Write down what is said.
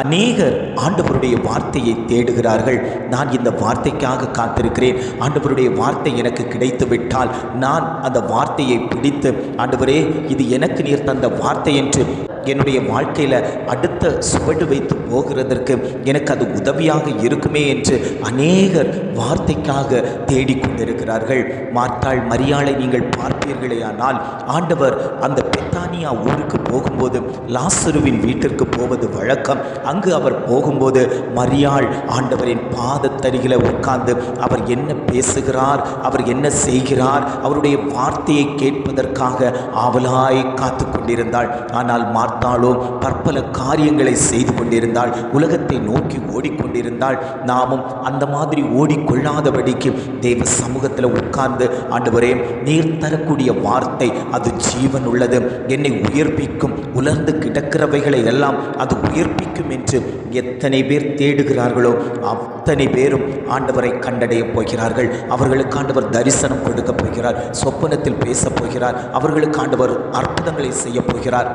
அநேகர் ஆண்டவருடைய வார்த்தையை தேடுகிறார்கள். நான் இந்த வார்த்தைக்காக காத்திருக்கிறேன். ஆண்டவருடைய வார்த்தை எனக்கு கிடைத்து விட்டால் நான் அந்த வார்த்தையை பிடித்து ஆண்டவரே இது எனக்கு நீர் தந்த வார்த்தை என்று என்னுடைய வாழ்க்கையில் அடுத்த சுவடு வைத்து போகிறதற்கு எனக்கு அது உதவியாக இருக்குமே என்று அநேகர் வார்த்தைக்காக தேடிக்கொண்டிருக்கிறார்கள். மார்த்தாள் மரியாளை நீங்கள் பார்த்தீர்களேயானால் ஆண்டவர் அந்த பெத்தானியா ஊருக்கு போகும்போது லாசருவின் வீட்டிற்கு போவது வழக்கம். அங்கு அவர் போகும்போது மரியாள் ஆண்டவரின் பாதத்தருகில உட்கார்ந்து அவர் என்ன பேசுகிறார் அவர் என்ன செய்கிறார் அவருடைய வார்த்தையை கேட்பதற்காக ஆவலாய் காத்து கொண்டிருந்தாள் ஆனால் மார்த்தாளோ பற்பல காரியங்களை செய்து கொண்டிருந்தாள். உலகத்தை நோக்கி ஓடிக்கொண்டிருந்தாள். நாமும் அந்த மாதிரி ஓடிக்கொள்ளாதபடிக்கு தேவ சமூகத்தில் உட்கார்ந்து ஆண்டவரே நீர் தரக்கூடிய வார்த்தை அது ஜீவன் உள்ளது என்னை உயர்ப்பிக்கும் உலர்ந்து கிடக்கிறவைகளை எல்லாம் அது உயர்ப்பிக்கும் என்று எத்தனை பேர் தேடுகிறார்களோ அத்தனை பேரும் ஆண்டவரை கண்டடைய போகிறார்கள். அவர்களுக்கு ஆண்டவர் தரிசனம் கொடுக்க போகிறார் சொப்பனத்தில் பேசப் போகிறார் அவர்களுக்கு ஆண்டவர் அற்புதங்களை செய்ய போகிறார்.